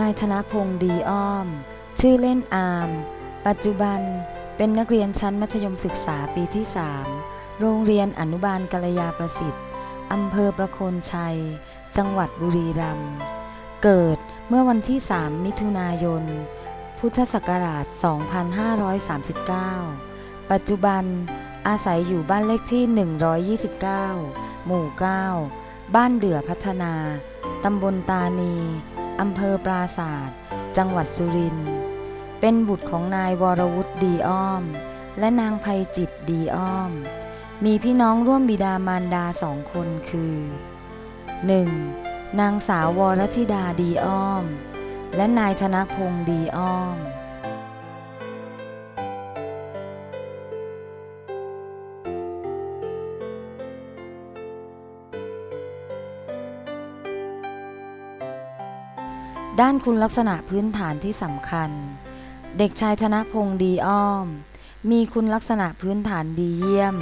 นายธนพงษ์ดีอ้อม ชื่อเล่นอาม ปัจจุบันเป็นนักเรียนชั้นมัธยมศึกษาปีที่ 3 โรงเรียนอนุบาลกัลยาประสิทธิ์อำเภอประโคนชัย จังหวัดบุรีรัมย์ เกิดเมื่อวันที่ 3 มิถุนายน พุทธศักราช 2539 ปัจจุบันอาศัยอยู่บ้านเลขที่ 129 หมู่ 9 บ้านเดือพัฒนา ตำบลตานี อำเภอปราศาสตร์จังหวัดสุรินทร์เป็นบุตรของนายวรวุฒิดีอ้อม และนางภัยจิตดีอ้อม มีพี่น้องร่วมบิดามารดาสองคนคือ 1. นางสาววรธิดาดีอ้อม และนายธนพงศ์ดีอ้อม ด้านคุณลักษณะพื้นฐานที่สำคัญ เด็กชายธนพงษ์ดีอ้อม มีคุณลักษณะพื้นฐานดีเยี่ยม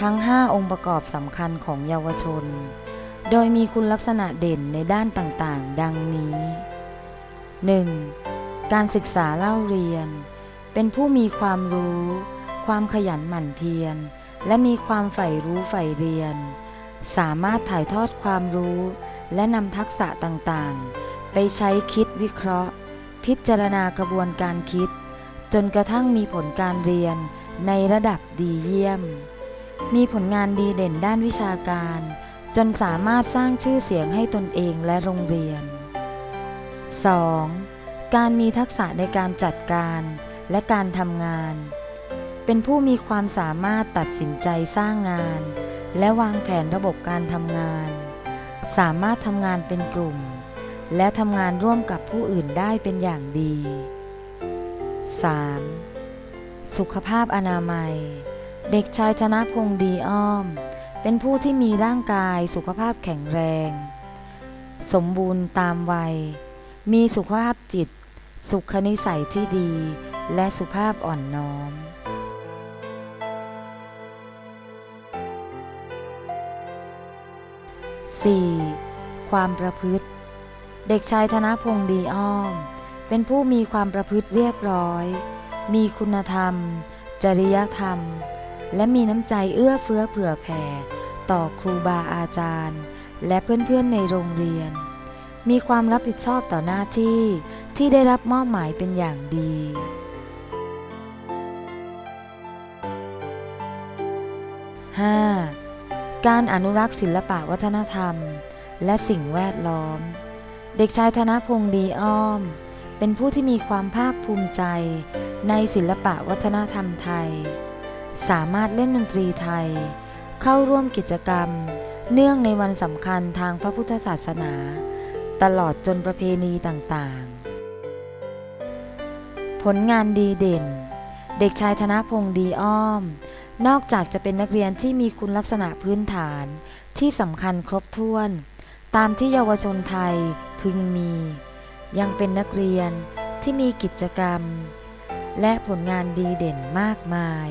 ทั้ง 5 องค์ประกอบสำคัญของเยาวชน โดยมีคุณลักษณะเด่นในด้านต่างๆ ดังนี้ 1. การศึกษาเล่าเรียน เป็นผู้มีความรู้ ความขยันหมั่นเพียร และมีความใฝ่รู้ใฝ่เรียน สามารถถ่ายทอดความรู้ และนำทักษะต่างๆ ไปใช้คิดวิเคราะห์ พิจารณากระบวนการคิด จนกระทั่งมีผลการเรียนในระดับดีเยี่ยม มีผลงานดีเด่นด้านวิชาการ จนสามารถสร้างชื่อเสียงให้ตนเองและโรงเรียน 2. การมีทักษะในการจัดการและการทำงาน เป็นผู้มีความสามารถตัดสินใจสร้างงาน และวางแผนระบบการทำงาน สามารถทำงานเป็นกลุ่ม และทำงานร่วมกับผู้อื่นได้เป็นอย่างดี 3. สุขภาพอนามัย เด็กชายธนพงษ์ดีอ้อม เป็นผู้ที่มีร่างกายสุขภาพแข็งแรง สมบูรณ์ตามวัย มีสุขภาพจิต สุขนิสัยที่ดี และสุภาพอ่อนน้อม 4. ความประพฤติ เด็กชายธนพงษ์ดีอ้อม เป็นผู้มีความประพฤติเรียบร้อย มีคุณธรรม จริยธรรม และมีน้ำใจเอื้อเฟื้อเผื่อแผ่ ต่อครูบาอาจารย์ และเพื่อนๆในโรงเรียน มีความรับผิดชอบต่อหน้าที่ที่ได้รับมอบหมายเป็นอย่างดี 5. การอนุรักษ์ศิลปะวัฒนธรรม และสิ่งแวดล้อม เด็กชายธนพงษ์ดีอ้อม เป็นผู้ที่มีความภาคภูมิใจ ในศิลปะวัฒนธรรมไทย สามารถเล่นดนตรีไทย เข้าร่วมกิจกรรม เนื่องในวันสำคัญทางพระพุทธศาสนา ตลอดจนประเพณีต่างๆ ผลงานดีเด่น เด็กชายธนพงษ์ดีอ้อม นอกจากจะเป็นนักเรียนที่มีคุณลักษณะพื้นฐานที่สำคัญครบถ้วน ตามที่เยาวชนไทยพึงมี ยังเป็นนักเรียนที่มีกิจกรรม และผลงานดีเด่นมากมาย